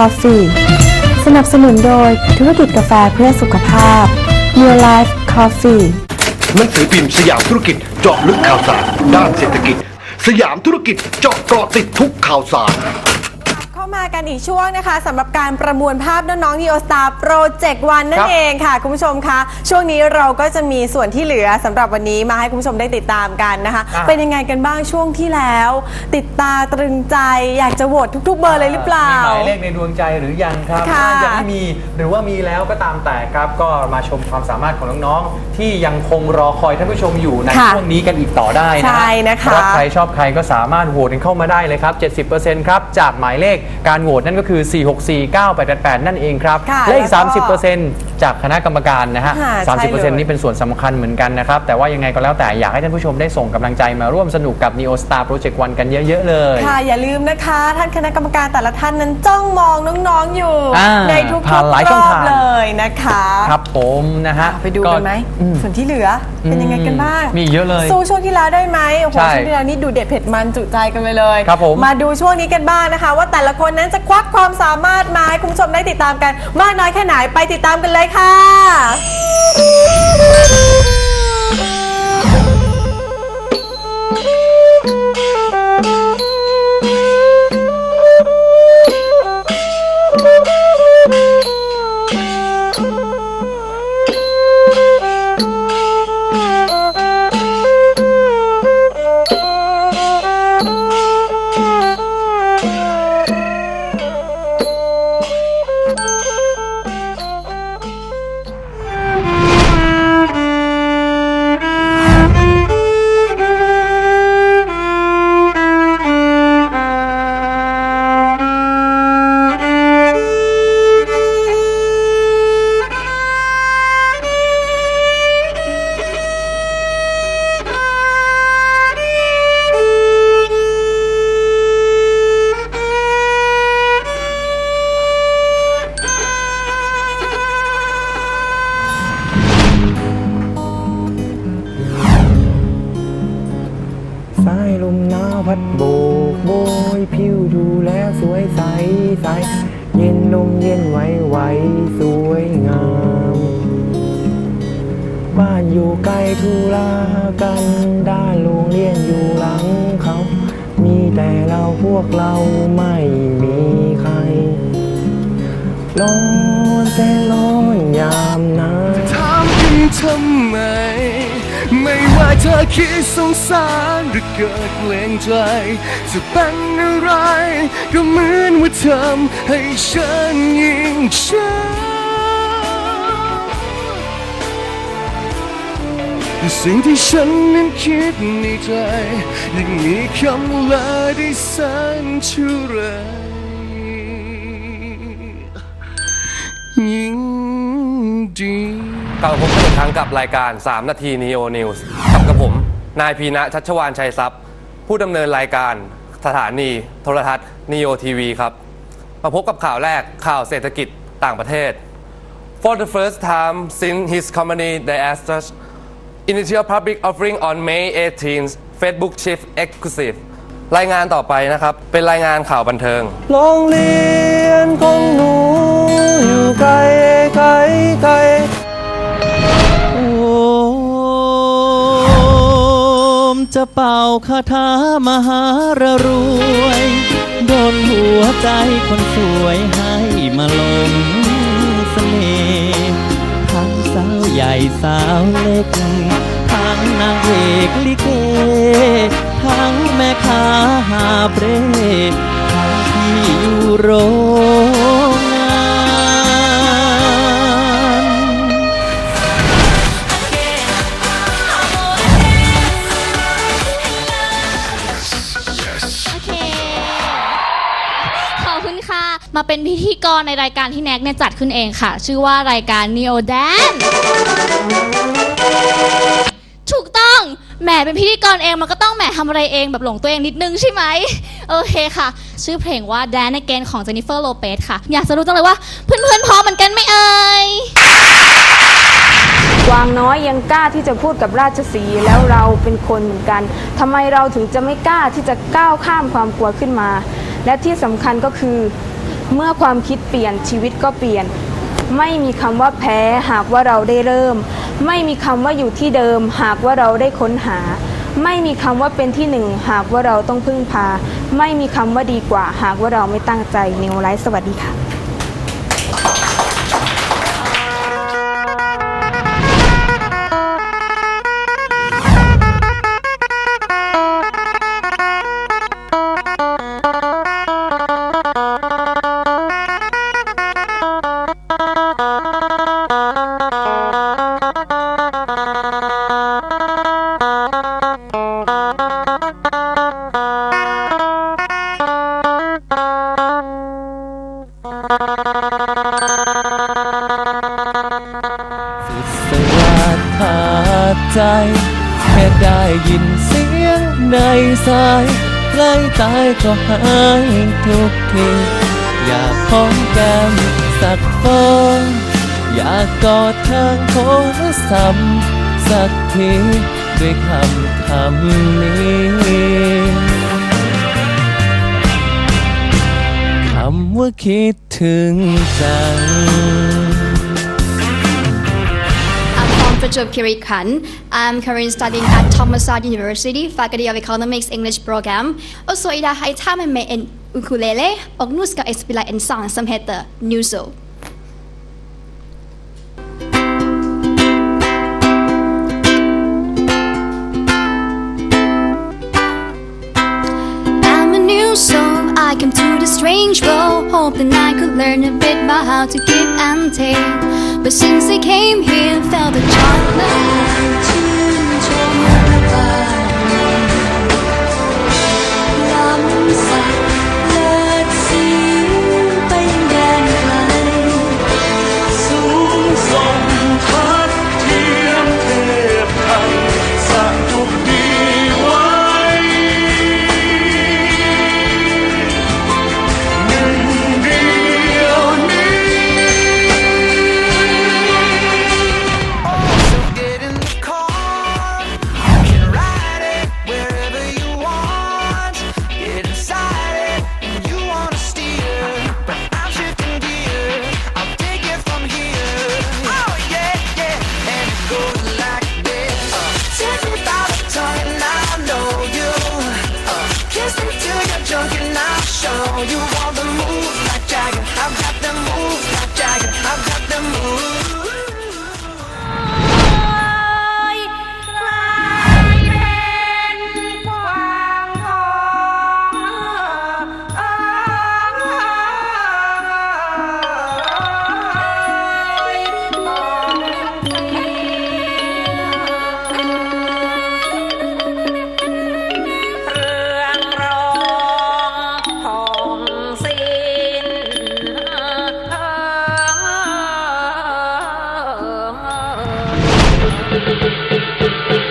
Coffee สนับสนุนโดยธุรกิจกาแฟเพื่อสุขภาพ New Life Coffee หนังสือพิมพ์สยามธุรกิจเจาะลึกข่าวสาร ด้านเศรษฐกิจ สยามธุรกิจเจาะเกาะติดทุกข่าวสาร มากันอีกช่วงนะคะสำหรับการประมวลภาพน้องๆ Neo Star Project วันนั่ครันบเองค่ะ คุณผู้ชมคะ ช่วงนี้เราก็จะมีส่วนที่เหลือสำหรับวันนี้มาให้คุณผู้ชมได้ติดตามกันนะคะ อะ เป็นยังไงกันบ้างช่วงที่แล้ว ติดตาตรึงใจอยากจะโหวตทุก ๆ เบอร์เลยหรือเปล่ามีหมายเลขในดวงใจหรือยังครับค่ะ ถ้ายังไม่มีหรือว่ามีแล้วก็ตามแต่ครับ ก็มาชมความสามารถของน้องๆ ที่ยังคงรอคอยท่านผู้ชมอยู่ในค่ะช่วงนี้กันอีกต่อได้นะใช่นะคะรักใครชอบใครก็สามารถโหวตกันเข้ามาได้เลยครับ 70%ครับ จากหมายเลขการโหวตนั่นก็คือ 4649888 นั่นเองครับ ค่ะและอีก แล้วก็30%จากคณะกรรมการนะฮะ ค่ะใช่เลย30%นี้เป็นส่วนสำคัญเหมือนกันนะครับ แต่ว่ายังไงก็แล้วแต่อยากให้ท่านผู้ชมได้ส่งกำลังใจมาร่วมสนุกกับ Neo Star Project 1 กันเยอะๆเลย ค่ะอย่าลืมนะคะ ท่านคณะกรรมการแต่ละท่านนั้นจ้องมองน้องๆอยู่ อ่าในทุกผ่านหลายๆรช่องอบทาง เลยนะคะครับผมนะฮะไปดูกันไหมอืม ส่วนที่เหลือเป็นยังไงกันบ้างมีเยอะเลยสู้ช่วงที่แล้วได้ไหมโอ้โหใช่ช่วงที่แล้วนี่ดูเด็ดเผ็ดมันจุใจกันไปเลยครับผม มาดูช่วงนี้กันบ้างนะคะ ว่าแต่ละคนนั้นจะควักความสามารถมาให้คุณผู้ชมได้ติดตามกัน มากน้อยแค่ไหนไปติดตามกันเลยค่ะ สายลมหนาวพัดโบกโบยผิวดูแล้วสวยใสใส เย็นลมเย็นไหวไหวสวยงาม บ้านอยู่ไกลทุลากันด้านโรงเรียนอยู่หลังเขา มีแต่เราพวกเราไม่มีใครร้อนแต่ร้อนยามหนาวถามกันทำไม ไม่ว่าเธอคิดสงสารหร เกิดเกรงใจจะเป็นอะไร ก็เหมือนว่าทำให้ฉันยิ่งช้ำสิ่งที่ฉันนั้นคิดในใจยังมีคำลาได้สั้นชุไรยิ่งดี กลับมาพบกันอีกครั้งกับรายการ 3 นาที Neo News กับกับผม นายพีณะชัชวานชัยทรัพย์ ผู้ดำเนินรายการสถานี โทรทัศน์ Neo TV ครับ มาพบกับข่าวแรกข่าวเศรษฐกิจต่างประเทศ For the first time since his company Diasters initial public offering on May 18th Facebook Chief Exclusive รายงานต่อไปนะครับ เป็นรายงานข่าวบันเทิงโรงเรียนของหนูอยู่ไกลไกลไกล จะเป่าคาถามหารรวยโดนหัวใจคนสวยให้มาลงเสน่ห์ทั้งสาวใหญ่สาวเล็ก ทั้งนางเอกลิเก ทั้งแม่ค้าหาเบรทั้งที่อยู่โรง เป็นพิธีกรในรายการที่แน็กเนี่ยจัดขึ้นเองค่ะ ชื่อว่ารายการ Neo Dan ถูกต้องแหมเป็นพิธีกรเองมันก็ต้องแหมทำอะไรเองแบบหลงตัวเองนิดนึงใช่ไหมโอเคค่ะ ชื่อเพลงว่า Dan Again ของ Jennifer Lopez ค่ะ อยากจะรู้จังเลยว่าเพื่อนๆพร้อมเหมือนกันไหมเอ่ย กวางน้อยยังกล้าที่จะพูดกับราชสีห์แล้วเราเป็นคนเหมือนกันทำไมเราถึงจะไม่กล้าที่จะก้าวข้ามความกลัวขึ้นมา และที่สำคัญก็คือ เมื่อความคิดเปลี่ยนชีวิตก็เปลี่ยน ไม่มีคำว่าแพ้หากว่าเราได้เริ่ม ไม่มีคำว่าอยู่ที่เดิม หากว่าเราได้ค้นหา ไม่มีคำว่าเป็นที่หนึ่งหากว่าเราต้องพึ่งพา ไม่มีคำว่าดีกว่า หากว่าเราไม่ตั้งใจนิวไลฟ์สวัสดีค่ะ สายใกล้ตายก็หายทุกทีอยากพ้อมแก้มสักฟองอยากกอดทางโทรศัพท์สักทีด้วยคำคำนี้คำว่าคิดถึงจัง Prachul Piri Khan. I'm currently studying at Thomas Thomasa University, Faculty of Economics English Program. Also, i have time jeg taget ukulele og nu skal jeg spille en sang, som New Soul. I come to the strange world, hoping I could learn a bit about how to give and take. But since I came here, felt a Get Thank you.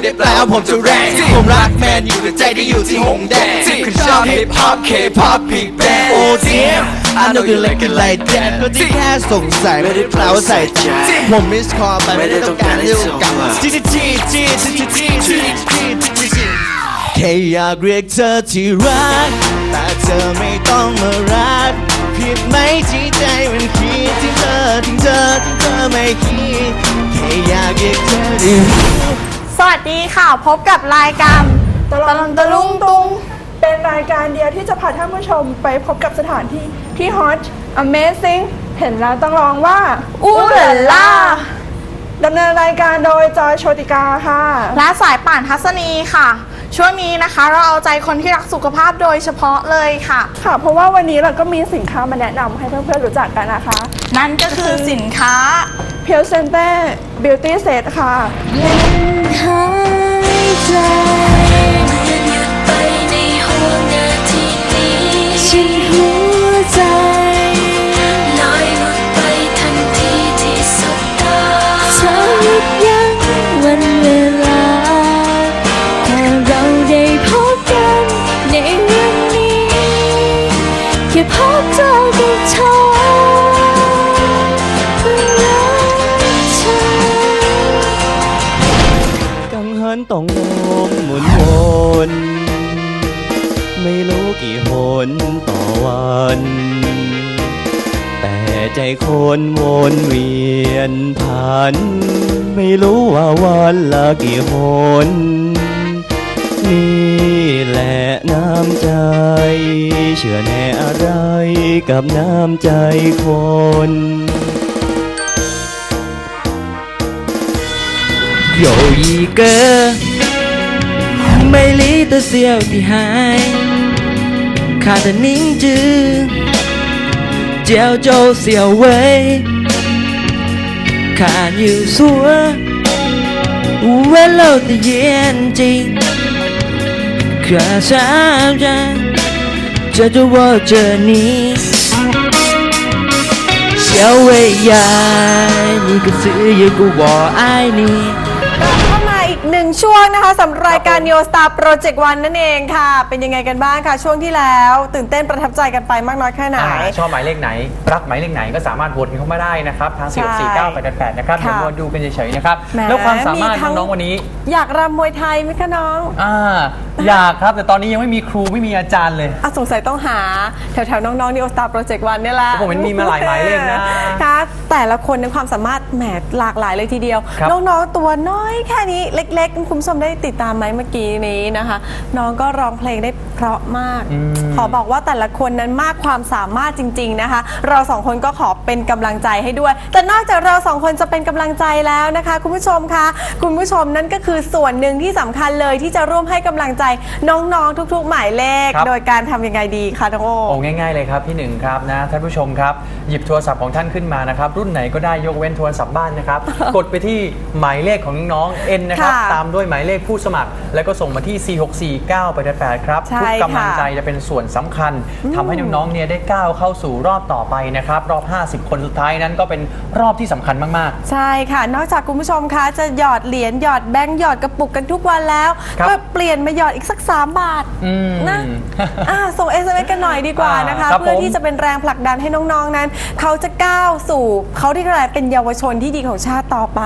ไม่ได้แปลว่าผมจะแรงผมรักแมนอยู่แต่ใจที่อยู่ที่หงแดงคุณชอบฮิปฮอปเคป๊อปบิ๊กแบนโอ้ damn I know you like it like that ก็ที่แค่สงสัยไม่ได้แปลว่าใส่ใจผมมิสคอลไปไม่ได้ต้องการให้ผมกลับมาที่ที่ที่ที่ที่ที่ที่ที่ที่ที่แค่อยากเรียกเธอที่รัก แต่เธอไม่ต้องมารักผิดไหมที่ใจมันคิดที่เธอที่เธอที่เธอไม่คิดแค่อยากเรียกเธอที่รัก สวัสดีค่ะ พบกับรายการตะลอนตะลุงตุง เป็นรายการเดียวที่จะพาท่านผู้ชมไปพบกับสถานที่ที่ฮอต Amazing เห็นแล้วต้องร้องว่าอู้หลาล่าดำเนินรายการโดยจอยโชติกาค่ะ และสายป่านทัศนีค่ะ ช่วงนี้นะคะเราเอาใจคนที่รักสุขภาพโดยเฉพาะเลยค่ะ ค่ะ เพราะว่าวันนี้เราก็มีสินค้ามาแนะนำให้เพื่อนๆรู้จักกันนะคะ นั่นก็คือสินค้า ฮลเซนเต้บิวตี้เซตค่ะยังห แต่ใจคนวนเวียนผ่าน ไม่รู้ว่าวันละกี่หน นี่แหละน้ำใจ เชื่อแน่อะไรกับน้ำใจคน 有一个美丽的小女孩， 她的名字叫做小薇。看有双温柔的眼睛，可笑着遮着我着你。小薇呀，你可是有个我爱你。 ช่วงนะคะสำหรับรายการ Neo Star Project One นั่นเองค่ะ เป็นยังไงกันบ้างคะช่วงที่แล้ว ตื่นเต้นประทับใจกันไปมากน้อยแค่ไหน อ่าชอบหมายเลขไหน รักหมายเลขไหนก็สามารถโหวตกันเข้ามาได้นะครับทาง ใช่4 4 9 8 8นะครับค่ะเดี๋ยวมาดูกันเฉยๆนะครับ แหมแล้วความสามารถมีทั้งน้องๆวันนี้อยากรำมวยไทยไหมคะน้องอ่าอยากครับ แต่ตอนนี้ยังไม่มีครูไม่มีอาจารย์เลย อะสงสัยต้องหา แถวๆ น้องๆ Neo Star Project One เนี่ยแหละผมเห็นมีมาหลายหมายเลขนะค่ะแต่ละคนในความสามารถแหมหลากหลายเลยทีเดียว ครับ น้องๆ ตัวน้อยแค่นี้เล็กๆคุณผู้ชมได้ติดตามไหมเมื่อกี้นี้นะคะ น้องก็ร้องเพลงได้เพราะมาก อืม ขอบอกว่าแต่ละคนนั้นมากความสามารถจริง ๆนะคะ เราสองคนก็ขอเป็นกำลังใจให้ด้วย แต่นอกจากเราสองคนจะเป็นกำลังใจแล้วนะคะ คุณผู้ชมคะคุณผู้ชมนั่นก็คือส่วนหนึ่งที่สำคัญเลยที่จะร่วมให้กำลังใจน้องๆทุก ๆ หมายเลข ครับ โดยการทำยังไงดีคะน้องโอ โอ้ง่ายๆเลยครับพี่หนึ่งครับนะท่านผู้ชมครับ หยิบโทรศัพท์ของท่านขึ้นมานะครับ รุ่นไหนก็ได้ยกเว้นโทรศัพท์บ้านนะครับ กดไปที่หมายเลขของน้องๆ N นะครับ ค่ะตามด้วยหมายเลขผู้สมัคร แล้วก็ส่งมาที่ 4649888ครับใช่ทุกกำลังค่ะ ใจจะเป็นส่วนสำคัญทำให้น้องๆเนี่ยได้ก้าวเข้าสู่รอบต่อไปนะครับ รอบ 50 คนสุดท้ายนั้นก็เป็นรอบที่สำคัญมาก ใช่ค่ะ นอกจากคุณผู้ชมคะจะหยอดเหรียญหยอดแบงค์หยอดกระปุกกันทุกวันแล้ว ครับก็เปลี่ยนมาหยอดอีกสัก 3 บาทๆอืมนะอ่าส่ง SMS กันหน่อยดีกว่านะคะ อ่าครับเพื่อผมที่จะเป็นแรงผลักดันให้น้องๆนั้น เขาจะก้าวสู่เขาที่กลายเป็นเยาวชนที่ดีของชาติต่อไป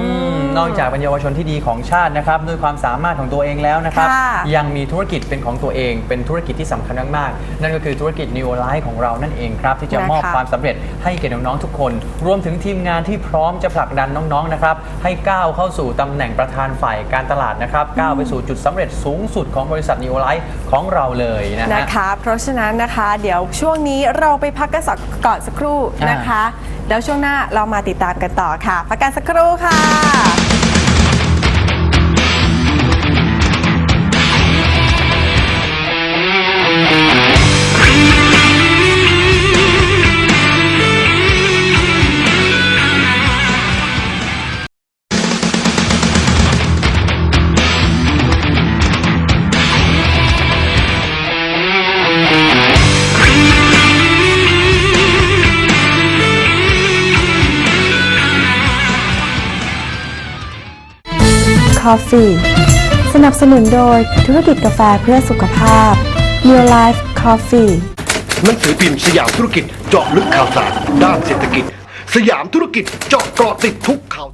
อืม นอกจากเป็นเยาวชนที่ดีของชาตินะครับด้วยความสามารถของตัวเองแล้วนะครับ ค่ะยังมีธุรกิจเป็นของตัวเอง เป็นธุรกิจที่สำคัญมากๆนั่นก็คือธุรกิจ New Life ของเรานั่นเองครับ ที่จะมอบนะคะ ความสำเร็จให้แก่น้องๆทุกคน รวมถึงทีมงานที่พร้อมจะผลักดันน้องๆนะครับให้ก้าวเข้าสู่ตำแหน่งประธานฝ่ายการตลาดนะครับก้าวไปสู่จุดสำเร็จสูงสุดของบริษัท New Life ของเราเลยนะฮะนะคะ เพราะฉะนั้นนะคะ เดี๋ยวช่วงนี้เราไปพักกันสักก่อนสักครู่นะคะ แล้วช่วงหน้าเรามาติดตามกันต่อค่ะ พักกันสักครู่ค่ะ Coffee สนับสนุนโดยธุรกิจกาแฟเพื่อสุขภาพ New Life Coffee หนังสือพิมพ์สยามธุรกิจเจาะลึกข่าวสาร ด้านเศรษฐกิจ สยามธุรกิจเจาะเกาะติดทุกข่าว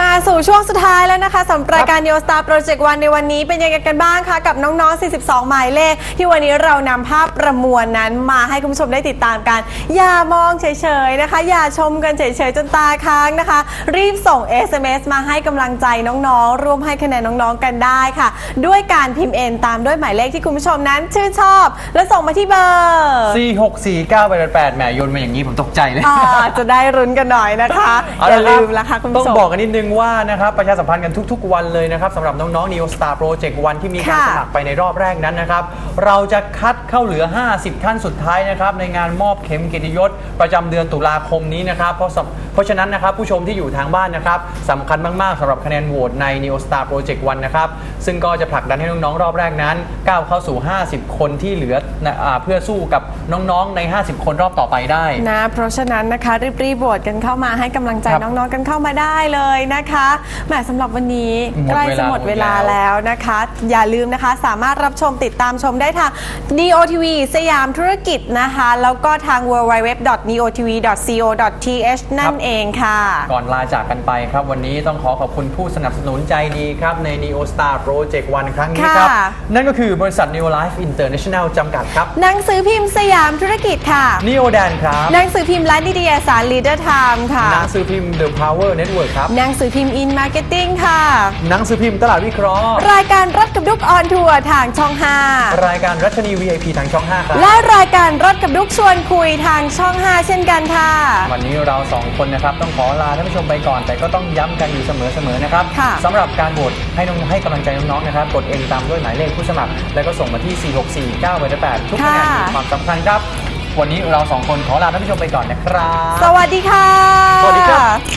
มาสู่ช่วงสุดท้ายแล้วนะคะสำหรับรายการ Neo Star Project 1ในวันนี้เป็นยังไงกันบ้างคะกับน้องๆ 42 หมายเลข ที่วันนี้เรานำภาพประมวลนั้นมาให้คุณผู้ชมได้ติดตามกัน อย่ามองเฉยๆนะคะ อย่าชมกันเฉยๆจนตาค้างนะคะ รีบส่ง SMS มาให้กำลังใจน้องๆ ร่วมให้คะแนนน้องๆกันได้ค่ะ ด้วยการพิมพ์เอ็นตามด้วยหมายเลขที่คุณผู้ชมนั้นชื่นชอบ และส่งมาที่เบอร์4 6 4 9 8 8แหมโยนมาอย่างนี้ผมตกใจเลยอ่าจะได้รุนกันหน่อยนะคะเออย่าละครับลืมนะคะคุณต้อผู้งชมบอกกันนิดนึงว่านะครับประชาสัมพันธ์กันทุก ๆ วันเลยนะครับสำหรับน้องๆ Neo Star Project วันที่มีการค่ะสมัครไปในรอบแรกนั้นนะครับ เราจะคัดเข้าเหลือ 50 ท่านสุดท้ายนะครับในงานมอบเข็มเกียรติยศ ประจำเดือนตุลาคมนี้นะครับ เพราะสำเพราะฉะนั้นนะครับผู้ชมที่อยู่ทางบ้านนะครับสำคัญมากๆสำหรับคะแนนโหวตใน Neo Star Project 1นะครับ ซึ่งก็จะผลักดันให้น้องๆ รอบแรกนั้นก้าวเข้าสู่ 50 คนที่เหลือนะอ่าเพื่อสู้กับน้องๆใน 50 คนรอบต่อไปได้ นะเพราะฉะนั้นนะคะรีบๆโหวตกันเข้ามาให้กำลังใจครับน้องๆกันเข้ามาได้เลยนะคะแหมสำหรับวันนี้หมดใกล้เวจะลาหมดเวลาหมดแล้ว แล้วนะคะ อย่าลืมนะคะสามารถรับชมติดตามชมได้ทาง DOTV สยามธุรกิจนะคะ แล้วก็ทาง www.neotv.co.th นั่นเองค่ะ ก่อนลาจากกันไปครับวันนี้ต้องขอขอบคุณผู้สนับสนุนใจดีครับใน Neo Star Project 1ครั้งนี้ครับ ค่ะ นั่นก็คือบริษัท Neo Life International จำกัดครับ หนังสือพิมพ์สยามธุรกิจค่ะ Neo Dan ครับ หนังสือพิมพ์และนิตยสาร Leader Time ค่ะ หนังสือพิมพ์ The Power Network ครับ หนังสือพิมพ์ In Marketing ค่ะ หนังสือพิมพ์ตลาดวิเคราะห์ รายการรถกับดุกออนทัวร์ทางช่อง 5 รายการรัชนี VIP ทางช่อง 5 ครับ และรายการรถกับดุกชวนคุยทางช่อง 5 เช่นกันค่ะ วันนี้เราสองคนนะครับต้องขอลาท่านผู้ชมไปก่อน แต่ก็ต้องย้ำกันอยู่เสมอๆนะครับค่ะ สำหรับการโหวตให้น้องให้กำลังใจน้องๆนะครับกดเอ็นตามด้วยหมายเลขผู้สมัคร แล้วก็ส่งมาที่ 464 988ทุกคะแนนมีความสำคัญครับ วันนี้เราสองคนขอลาท่านผู้ชมไปก่อนนะครับ สวัสดีค่ะ สวัสดีครับ